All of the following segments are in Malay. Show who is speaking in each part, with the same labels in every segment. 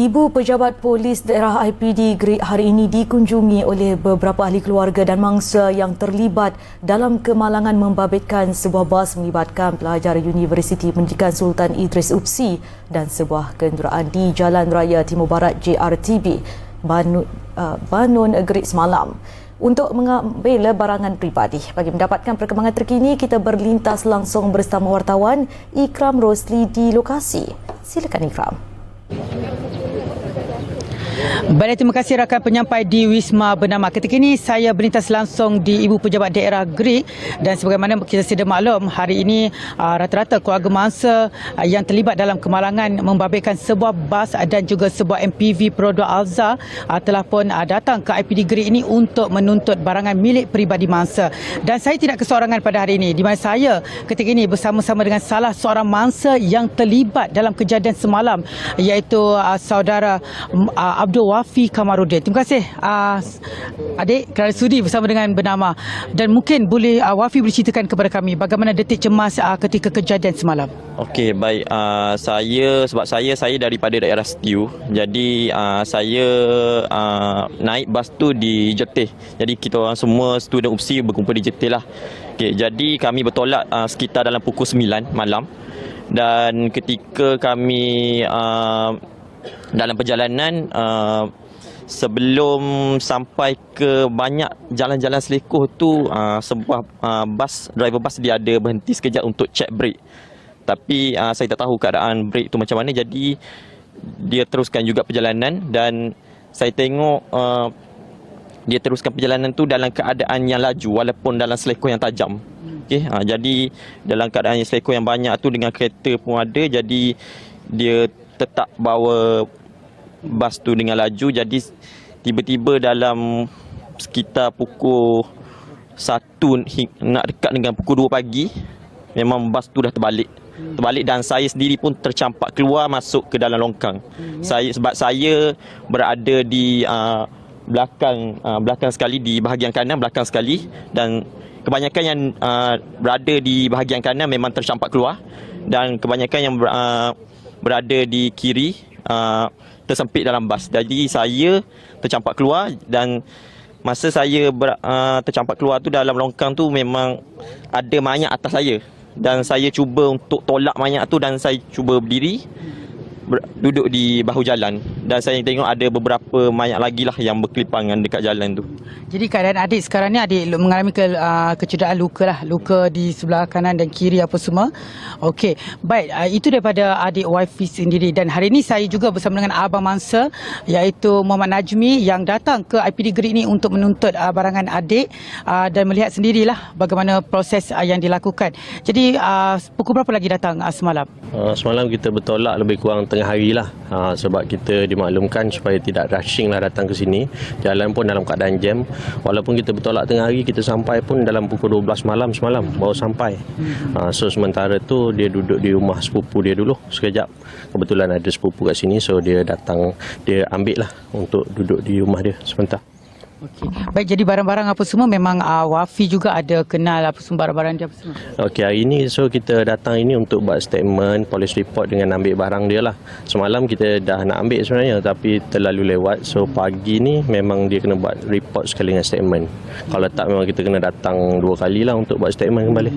Speaker 1: Ibu pejabat polis daerah IPD Great hari ini dikunjungi oleh beberapa ahli keluarga dan mangsa yang terlibat dalam kemalangan membabitkan sebuah bas melibatkan pelajar Universiti Pendidikan Sultan Idris UPSI dan sebuah kenderaan di Jalan Raya Timur Barat JRTB Banun, uh, Banun Great semalam untuk mengambil barangan pribadi. Bagi mendapatkan perkembangan terkini, kita berlintas langsung bersama wartawan Ikram Rosli di lokasi. Silakan Ikram.
Speaker 2: Baik, terima kasih rakan penyampai di Wisma Bernama. Ketika ini saya berlintas langsung di Ibu Pejabat Daerah Greek dan sebagaimana kita sedia maklum, hari ini uh, rata-rata keluarga mangsa uh, yang terlibat dalam kemalangan membabitkan sebuah bas dan juga sebuah MPV Perodua Alza uh, telah pun datang ke IPD Greek ini untuk menuntut barangan milik peribadi mangsa. Dan saya tidak keseorangan pada hari ini di mana saya ketika ini bersama-sama dengan salah seorang mangsa yang terlibat dalam kejadian semalam iaitu saudara Abdul Wafi Kamarudin. Terima kasih uh, adik kerana sudi bersama dengan bernama dan mungkin boleh uh, Wafi berceritakan kepada kami bagaimana detik cemas uh, ketika kejadian semalam.
Speaker 3: Okey, baik. Uh, saya sebab saya saya daripada daerah Setiu. Jadi uh, saya uh, naik bas tu di Jetih. Jadi kita orang semua student UPSI berkumpul di Jetih lah. Okey, jadi kami bertolak uh, sekitar dalam pukul 9 malam. Dan ketika kami uh, dalam perjalanan uh, sebelum sampai ke banyak jalan-jalan selekoh tu uh, sebuah uh, bas driver bas dia ada berhenti sekejap untuk check brake. Tapi uh, saya tak tahu keadaan brake tu macam mana. Jadi dia teruskan juga perjalanan dan saya tengok uh, dia teruskan perjalanan tu dalam keadaan yang laju walaupun dalam selekoh yang tajam. Okey uh, jadi dalam keadaan selekoh yang banyak tu dengan kereta pun ada. Jadi dia tetap bawa bas tu dengan laju. Jadi tiba-tiba dalam sekitar pukul 1 nak dekat dengan pukul 2 pagi memang bas tu dah terbalik. Terbalik dan saya sendiri pun tercampak keluar masuk ke dalam longkang. Saya sebab saya berada di uh, belakang uh, belakang sekali di bahagian kanan belakang sekali. Dan kebanyakan yang uh, berada di bahagian kanan memang tercampak keluar. Dan kebanyakan yang uh, berada di kiri uh, tersempit dalam bas. Jadi saya tercampak keluar dan masa saya ber, uh, tercampak keluar tu dalam longkang tu memang ada mayat atas saya dan saya cuba untuk tolak mayat tu dan saya cuba berdiri ber, duduk di bahu jalan dan saya tengok ada beberapa mayat lagi lah yang berkelipangan dekat jalan tu.
Speaker 2: Jadi keadaan adik sekarang ni adik mengalami ke, uh, kecederaan luka lah, luka di sebelah kanan dan kiri apa semua. Okey, baik uh, itu daripada adik wifi sendiri dan hari ini saya juga bersama dengan abang mangsa iaitu Muhammad Najmi yang datang ke IPD Greek ni untuk menuntut uh, barangan adik uh, dan melihat sendirilah bagaimana proses uh, yang dilakukan. Jadi uh, pukul berapa lagi datang uh, semalam?
Speaker 4: Uh, semalam kita bertolak lebih kurang tengah hari lah uh, sebab kita dimaklumkan supaya tidak rushing lah datang ke sini. Jalan pun dalam keadaan jam. Walaupun kita bertolak tengah hari, kita sampai pun dalam pukul 12 malam semalam baru sampai. Uh, so sementara tu dia duduk di rumah sepupu dia dulu sekejap. Kebetulan ada sepupu kat sini so dia datang, dia ambil lah untuk duduk di rumah dia sebentar.
Speaker 2: Okey. Baik jadi barang-barang apa semua memang uh, Wafi juga ada kenal apa semua barang-barang dia apa semua.
Speaker 4: Okey, hari ini so kita datang ini untuk buat statement, police report dengan ambil barang dia lah. Semalam kita dah nak ambil sebenarnya tapi terlalu lewat. So pagi ni memang dia kena buat report sekali dengan statement. Kalau tak memang kita kena datang dua kali lah untuk buat statement kembali.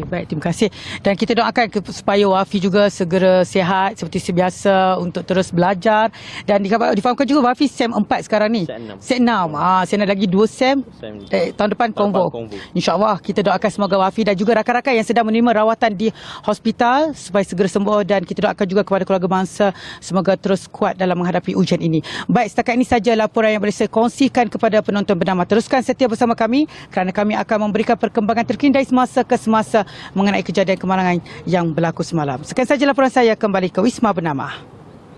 Speaker 2: Okey, baik terima kasih. Dan kita doakan ke, supaya Wafi juga segera sihat seperti sebiasa untuk terus belajar dan dikhabar- difahamkan juga Wafi SEM 4 sekarang ni.
Speaker 3: Sem enam.
Speaker 2: SEM 6. Ah, saya nak lagi 2 SEM.
Speaker 3: Sem.
Speaker 2: Eh, tahun
Speaker 3: depan konvo.
Speaker 2: InsyaAllah kita doakan semoga Wafi dan juga rakan-rakan yang sedang menerima rawatan di hospital supaya segera sembuh dan kita doakan juga kepada keluarga bangsa semoga terus kuat dalam menghadapi ujian ini. Baik, setakat ini saja laporan yang boleh saya kongsikan kepada penonton bernama. Teruskan setia bersama kami kerana kami akan memberikan perkembangan terkini dari semasa ke semasa mengenai kejadian kemalangan yang berlaku semalam. Sekian saja laporan saya kembali ke Wisma Bernama.